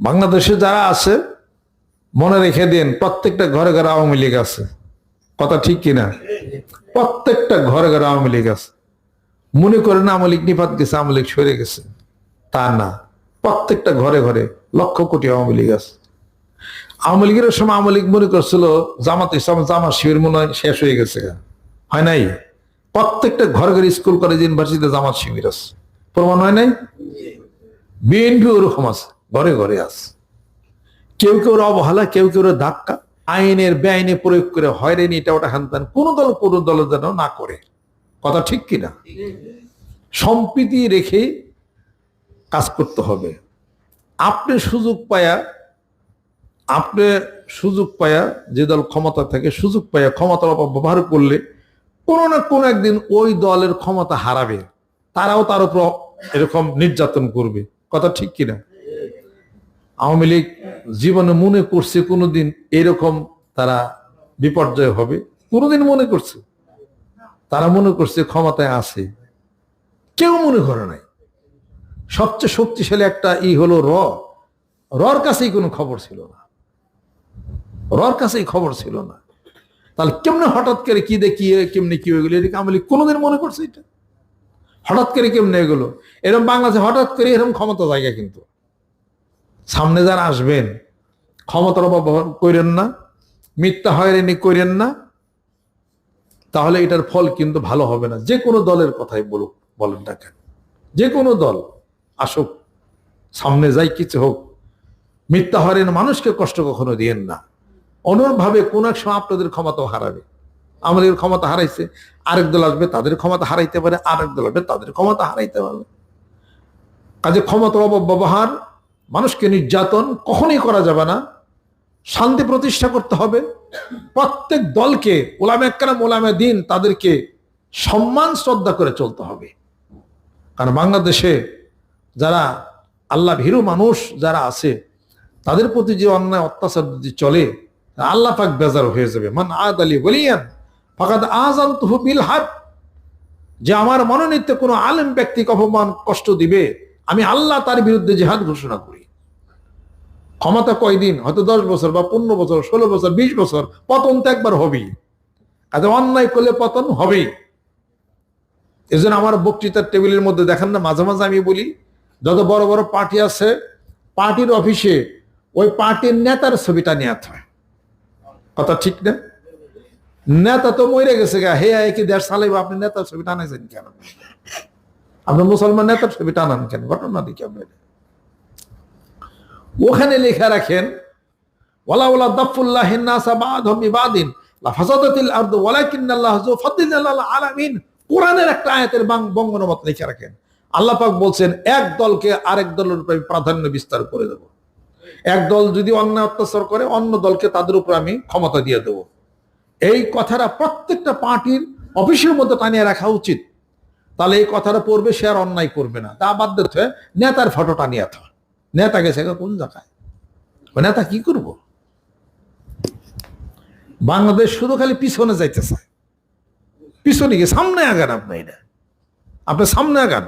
বাংলাদেশে যারা আছে, মনে রেখে দিন, প্রত্যেকটা ঘরে ঘরে আওয়ামী লীগ আছে। কথা ঠিক কিনা? প্রত্যেকটা ঘরে ঘরে আওয়ামী লীগ আছে। মনে করেন আওয়ামী লীগ নিপাত গেছে, আওয়ামী লীগ সরে গেছে। তা না। প্রত্যেকটা ঘরে ঘরে লক্ষ কোটি আওয়ামী লীগ আছে। আওয়ামী লীগের সময় আওয়ামী লীগ মনে করছিল, জামাত ইসলাম, জামাত শিবির মনে হয় শেষ হয়ে গেছে। হয় নাই? প্রত্যেকটা ঘরে ঘরে স্কুল, কলেজ, ইউনিভার্সিটিতে জামাত শিবির আছে। প্রমাণ হয় নাই? বিএনপি ওরকম আছে। ঘরে ঘরে আছে। কেউ কেউ অবহেলা কেউ কেউ ধাক্কা। আইনের বেআইনে প্রয়োগ করে হয়রানি, এটা ওটা হানতান কোন দল কোন দল যেন না করে। কথা ঠিক কিনা? সম্প্রীতি রেখে কাজ করতে হবে। আপনি সুযোগ পায়া, আপনি সুযোগ পায়া যে দল ক্ষমতা থাকে, সুযোগ পায়া ক্ষমতার অপব্যবহার করলে কোনো না কোনো একদিন ওই দলের ক্ষমতা হারাবে। তারাও তার উপর এরকম নির্যাতন করবে। কথা ঠিক কিনা? আওয়ামী লীগ জীবনে মনে করছে কোনোদিন এরকম তারা বিপর্যয় হবে? কোনোদিন মনে করছে? তারা মনে করছে ক্ষমতায় আছে। কেউ মনে করে নাই। সবচেয়ে শক্তিশালী একটা ই হলো র। রর কাছেই কোনো খবর ছিল না। রর কাছেই খবর ছিল না। তাহলে কেমনে হঠাৎ করে কি দেখিয়ে কেমনে কি হয়ে গেলো? এদিকে আওয়ামী লীগ কোনোদিন মনে করছে এটা? হঠাৎ করে কেমনে এগুলো এরকম বাংলাদেশে হঠাৎ করে এরকম ক্ষমতা জায়গা কিন্তু। সামনে যারা আসবেন, ক্ষমতার অপব্যবহার করেন না, মিথ্যা হয়রানি করেন না, তাহলে এটার ফল কিন্তু ভালো হবে না। যে কোনো দলের কথাই বলুক, বলেন না কেন? যে কোনো দল আসুক, সামনে যাই কিছু হোক, মিথ্যা হয়রানি মানুষকে কষ্ট কখনো দিয়েন না। অনুরূপভাবে কোন এক সময় আপনাদের ক্ষমতাও হারাবে। আমাদের ক্ষমতা হারাইছে, আরেক দল আসবে, তাদের ক্ষমতা হারাইতে পারে, আরেক দল আসবে, তাদের ক্ষমতা হারাইতে পারবে। কাজে ক্ষমতার অপব্যবহার মানুষকে নির্যাতন কখনই করা যাবে না। শান্তি প্রতিষ্ঠা করতে হবে। প্রত্যেক দলকে, ওলামে একরাম, ওলামে দিন, তাদেরকে সম্মান, শ্রদ্ধা করে চলতে হবে। কারণ বাংলাদেশে যারা আল্লাহ ভীরু মানুষ যারা আছে, তাদের প্রতি যে অন্যায়, অত্যাচার যদি চলে আল্লাহ পাক বেজার হয়ে যাবে। মান আদ আলী বলিয়ান ফাকাদ আজান তুহু বিল হাত যে আমার মনোনীত কোনো আলেম ব্যক্তিকে অপমান, কষ্ট দিবে আমি আল্লাহ তার বিরুদ্ধে জেহাদ ঘোষণা করি। ক্ষমতা কয়দিন? হয়তো দশ বছর বা পনেরো বছর, ষোলো বছর, বিশ বছর, পতন তো একবার হবেই। কাজে অন্যায় করলে পতন হবেই। এজন্য আমার বক্তৃতার টেবিলের মধ্যে দেখেন না, মাঝে মাঝে আমি বলি, যত বড় বড় পার্টি আছে, পার্টির অফিসে ওই পার্টির নেতার ছবিটা নেওয়া হয় কথা ঠিক না? নেতা তো মরে গেছে গা। হে কি দেশ চালাইব আপনি নেতার ছবিটা টানাইছেন কেন? আপনি মুসলমান নেতার ছবি টানান কেন? ঘটনা দেখি আপনি ওখানে লেখা রাখেন একটা আয়াতের রাখেন। বলছেন, এক দলকে আরেক দলের উপর প্রাধান্য বিস্তার করে যদি অত্যাচার করে, অন্য দলকে তাদের উপর আমি ক্ষমতা দিয়ে দেব। এই কথাটা প্রত্যেকটা পার্টির অফিসের মধ্যে টানিয়ে রাখা উচিত। তাহলে এই কথাটা পড়বে, সে আর অন্যায় করবে না। তা দিতে হয় নেতার ফটো টানিয়ে থা নেতা গেছে কোন জায়গায়? নেতা কি করব? বাংলাদেশ শুধু খালি পিছনে যাইতে চায় পিছনে গিয়ে সামনে আগান আপনি এটা। আপনি সামনে আগান।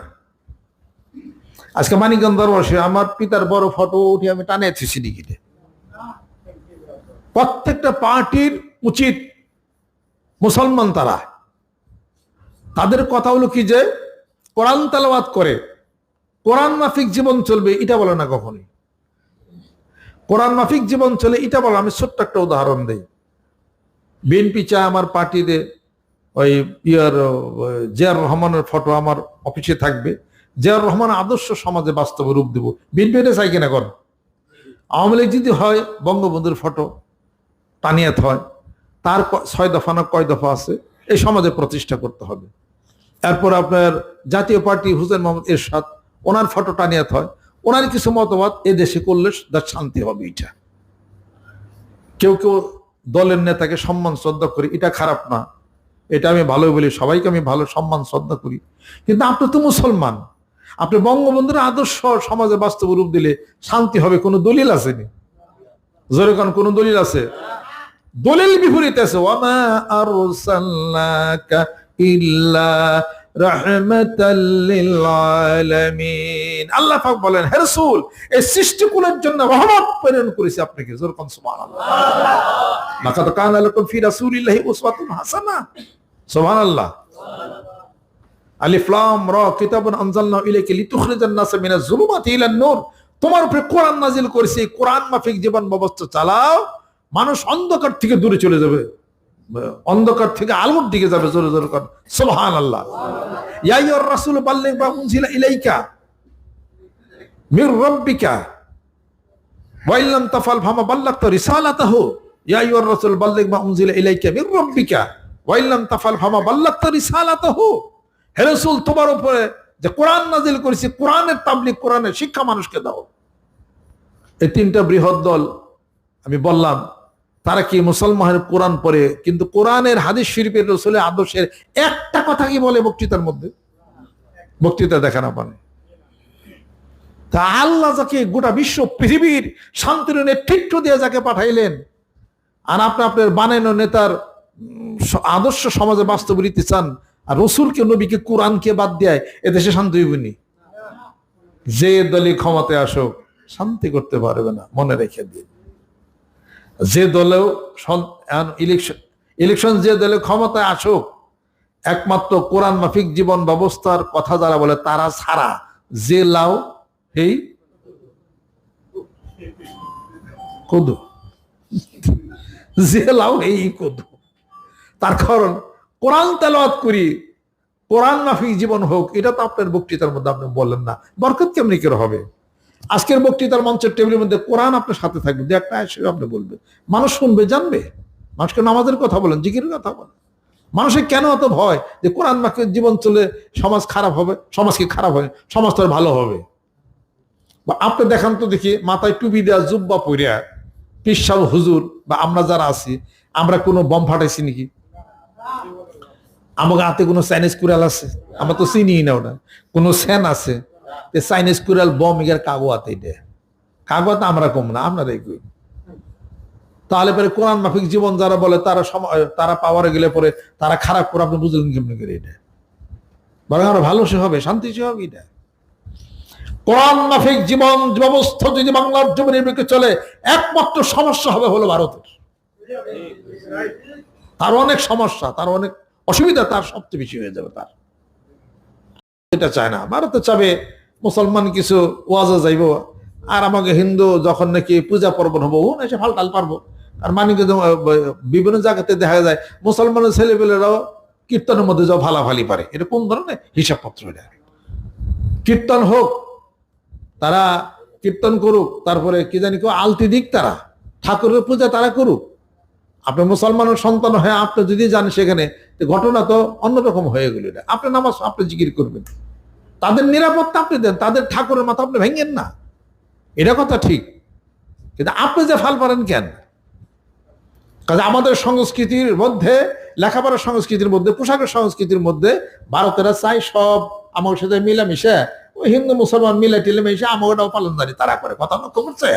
আজকে মানিকগঞ্জ দরবাসে আমার পিতার বড় ফটো উঠে আমি টানিয়েছি সিডিকিটে প্রত্যেকটা পার্টির উচিত মুসলমান তারা তাদের কথা হলো কি যে, কোরআন তালাবাদ করে, কোরআন মাফিক জীবন চলবে, এটা বলে না কখনই। কোরআন মাফিক জীবন চলে, এটা বলে, আমি ছোট্ট একটা উদাহরণ দিই। বিএনপি চায় আমার পার্টিতে ওই ইয়ার জিয়ার রহমানের ফটো আমার অফিসে থাকবে। জিয়ার রহমান আদর্শ সমাজে বাস্তবে রূপ দেব। বিএনপি এটা চাই কিনা কর? আওয়ামী লীগ যদি হয়, বঙ্গবন্ধুর ফটো টানিয়াত হয়, তার ছয় দফা না কয় দফা আছে, এই সমাজে প্রতিষ্ঠা করতে হবে। এরপর আপনার জাতীয় পার্টি হুসেন মোহাম্মদ এরশাদ, ওনার ফটো টানিয়াত হয় ওনার কিছু মতবাদ, এ দেশে করলে তার শান্তি হবে এটা। কেউ কেউ দলের নেতাকে সম্মান, শ্রদ্ধা করি, এটা খারাপ না। এটা আমি ভালো বলি, সবাইকে আমি ভালো সম্মান, শ্রদ্ধা করি। কিন্তু আপনি তো মুসলমান। আপনি বঙ্গবন্ধুর আদর্শ সমাজে বাস্তব রূপ দিলে শান্তি হবে, কোনো দলিল আসেনি। জোরে কোন দলিল আছে? দলিল বিপরীত আছে ওয়ামা আরসালনাকা জন্য তোমার উপরে কোরআন নাজিল করেছি কোরআন মাফিক জীবন ব্যবস্থা চালাও। মানুষ অন্ধকার থেকে দূরে চলে যাবে। অন্ধকার থেকে আলোর দিকে যাবে, জোরে জোরে কর। সুবহানাল্লাহ। ইয়া আইয়ুর রাসূল, বাল্লিগ মা উনজিলা ইলাইকা মির রাব্বিকা। তাফাল ফামা বাল্লাগতা রিসালাতাহু। ইয়া বাল্লিগ মা উনজিলা ইলাইকা মির রাব্বিকা। তাফাল ফামা বাল্লাগতা রিসালাতাহু। হে রাসূল, তোমার উপরে যে কোরআন নাজিল করেছি, কোরআনের তাবলিগ, কোরআনের শিক্ষা মানুষকে দাও। এই তিনটা বৃহৎ দল, আমি বললাম তারা কি মুসলমানের কোরআন পড়ে? কিন্তু কোরআনের হাদিস শরীফের রসুলের আদর্শের একটা কথা কি বলে বক্তৃতার মধ্যে? বক্তৃতা দেখানো পানে। তা আল্লাহ যাকে গোটা বিশ্ব পৃথিবীর শান্তির নেতৃত্ব দিয়ে যাকে পাঠাইলেন, আর আপনি আপনার বানানো নেতার আদর্শ সমাজে বাস্তবিত চান, আর রসুলকে, নবীকে, কোরআনকে বাদ দেয় এদেশে শান্তি হইবনি যে দলই ক্ষমতায় আসুক, শান্তি করতে পারবে না, মনে রেখে দিন। যে দলেও ইলেকশন ইলেকশন যে দলে ক্ষমতায় আসুক, একমাত্র কোরআন মাফিক জীবন ব্যবস্থার কথা যারা বলে তারা ছাড়া যে লাও এই কদু। যে লাও এই কদু। তার কারণ, কোরআন তেলাওয়াত করি, কোরআন মাফিক জীবন হোক, এটা তো আপনার বক্তৃতার মধ্যে আপনি বললেন না। বরকত কেমনি করে হবে? আজকের বক্তৃতার মঞ্চের টেবিলের মধ্যে কোরআন আপনার সাথে থাকবে দু একটা আয়াত আপনি বলবে মানুষ শুনবে, জানবে। মানুষকে নামাজের কথা বলেন, জিকিরের কথা বলেন। মানুষের কেন এত ভয় যে কোরআন মাকে জীবন চলে সমাজ খারাপ হবে, সমাজ কি খারাপ হবে, সমাজ তো ভালো হবে? বা আপনি দেখান তো দেখি, মাথায় টুপি দেওয়া জুব্বা পরিয়া পিসাব হুজুর বা আমরা যারা আছি, আমরা কোনো বম ফাটাইছি নাকি? আমাকে হাতে কোনো চাইনিজ কুড়াল আছে, আমরা তো চিনি না ওটা। কোনো স্যান আছে চাইনিজ কুড়াল বম ইগার কাগো হাতে এটা কাগো হাতে আমরা কম না কই। তাহলে পরে কোরআন মাফিক জীবন যারা বলে, তারা তারা গেলে পরে তারা খারাপ করে, আপনি বুঝলেন কেমনি করে এটা বরং ভালো সে হবে, শান্তি সে হবে এটা কোরআন মাফিক জীবন ব্যবস্থা যদি বাংলার জমিনের বুকে চলে, একমাত্র সমস্যা হবে হলো ভারতের। তার অনেক সমস্যা, তার অনেক অসুবিধা, তার সবচেয়ে বেশি হয়ে যাবে তার। এটা চায় না, ভারতে চাবে মুসলমান কিছু ওয়াজা যাইব। আর আমাকে হিন্দু যখন নাকি পূজা পর্বণ হব ও এসে ফালটাল পারব। আর মানে কিন্তু বিভিন্ন জায়গাতে দেখা যায়, মুসলমানের ছেলেপেলেরাও কীর্তনের মধ্যে যাও ভালাভালি পারে। এটা কোন ধরনের হিসাবপত্র এটা? কীর্তন হোক, তারা কীর্তন করুক, তারপরে কি জানি কেউ আলতি দিক তারা, ঠাকুরের পূজা তারা করুক। আপনি মুসলমানের সন্তান হয়ে আপনি যদি যান সেখানে ঘটনা তো অন্যরকম হয়ে গেল আপনি নামাজ, আপনি জিকির করবেন। তাদের নিরাপত্তা আপনি দেন, তাদের ঠাকুরের মাথা আপনি ভেঙেন না। এটা কথা ঠিক। কিন্তু আপনি যে ফাল পারেন কেন? কাজে আমাদের সংস্কৃতির মধ্যে, লেখাপড়ার সংস্কৃতির মধ্যে, পোশাকের সংস্কৃতির মধ্যে ভারতেরা চাই সব আমার সাথে মিলামিশে, ওই হিন্দু, মুসলমান মিলে টিলে মিশে আমাকেটাও পালন জানি তারা করে, কথা লক্ষ্য করছে?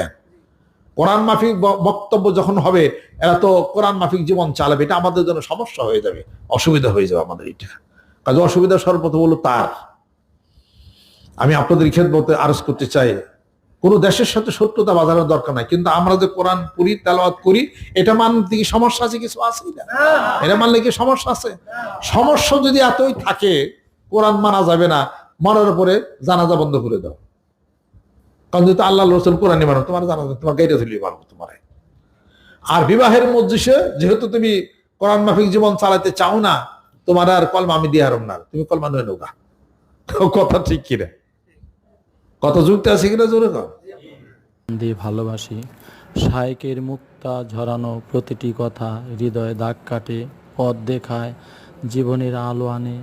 কোরআন মাফিক বক্তব্য যখন হবে, এরা তো কোরআন মাফিক জীবন চালাবে, এটা আমাদের জন্য সমস্যা হয়ে যাবে, অসুবিধা হয়ে যাবে আমাদের এটা। কাজে অসুবিধা সর্বপ্রথম হলো তার। আমি আপনাদের খেদমতে আরজ করতে চাই কোনো দেশের সাথে সত্যতা বাঁধানোর দরকার নাই কিন্তু আমরা যে কোরআন পড়ি তেলাওয়াত করি এটা মানতে কি সমস্যা আছে কিছু আছে না এটা মানলে কি সমস্যা আছে? সমস্যা যদি এতই থাকে কোরআন মানা যাবে না মরার পরে জানাজা বন্ধ করে দাও। কারণ যেহেতু আল্লাহ রসুল কোরআনই মানো তোমার জানাজা তোমার গাইটা তুলি মানবো তোমার। আর বিবাহের মজলিসে যেহেতু তুমি কোরআন মাফিক জীবন চালাতে চাও না তোমার আর কলমা আমি দিয়ে হারম না তুমি কলমা নয় নৌকা। কথা ঠিক কিনা? কত যুক্তি আছে কিনা জোরে দিয়ে ভালোবাসি। শায়কের মুক্তা ঝরানো প্রতিটি কথা হৃদয়ে দাগ কাটে, পথ দেখায়, জীবনের আলো আনে।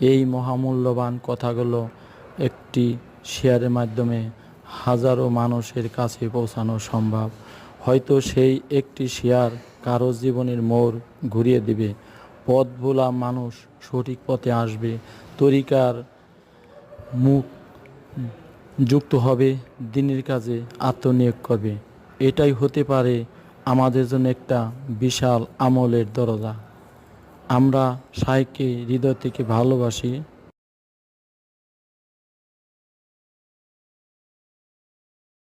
এই মহামূল্যবান কথাগুলো একটি শেয়ারের মাধ্যমে হাজারো মানুষের কাছে পৌঁছানো সম্ভব। হয়তো সেই একটি শেয়ার কারও জীবনের মোড় ঘুরিয়ে দিবে। পথ ভোলা মানুষ সঠিক পথে আসবে। তরিকার মুখ যুক্ত হবে, দিনের কাজে আত্মনিয়োগ করবে। এটাই হতে পারে আমাদের জন্য একটা বিশাল আমলের দরজা। আমরা সাইকে হৃদয় থেকে ভালোবাসি।